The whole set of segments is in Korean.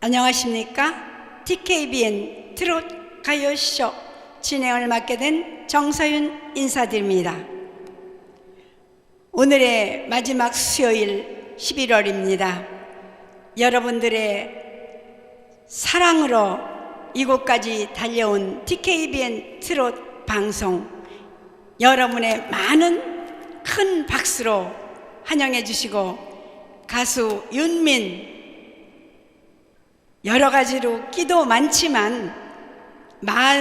안녕하십니까? TKBN 트롯 가요쇼 진행을 맡게 된 정서윤 인사드립니다. 오늘의 마지막 수요일 11월입니다. 여러분들의 사랑으로 이곳까지 달려온 TKBN 트롯 방송 여러분의 많은 큰 박수로 환영해 주시고 가수 윤민 여러 가지로 끼도 많지만 마,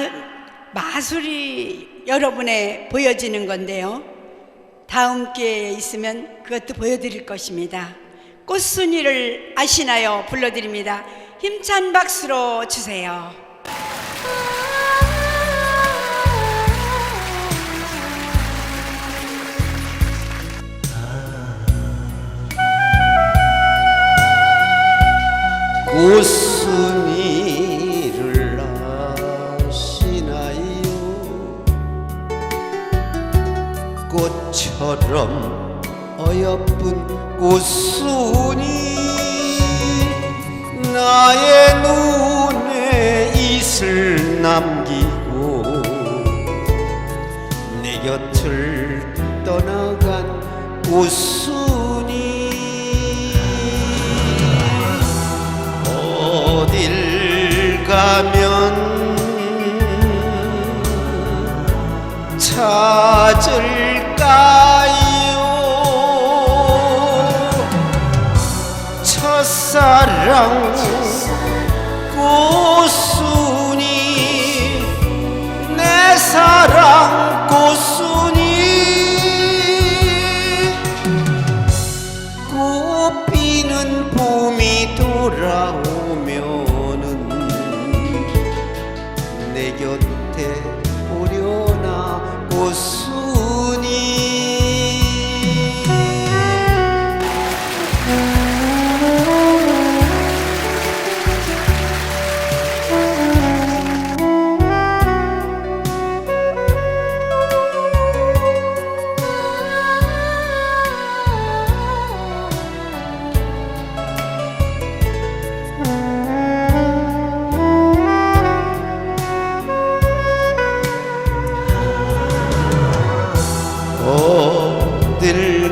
마술이 여러분의 보여지는 건데요. 다음 기회에 있으면 그것도 보여드릴 것입니다. 꽃순이를 아시나요? 불러드립니다. 힘찬 박수로 주세요. 꽃순 꽃처럼 어여쁜 꽃순이 나의 눈에 이슬 남기고 내 곁을 떠나간 꽃순이 가면 찾을까요? 첫사랑 내곁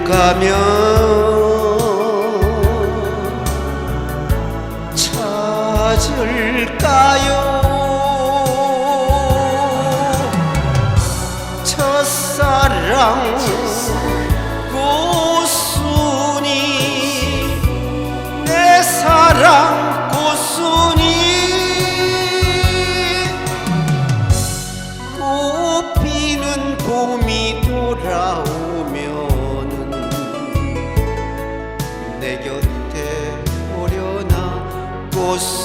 가면 찾을까요? 첫사랑 você.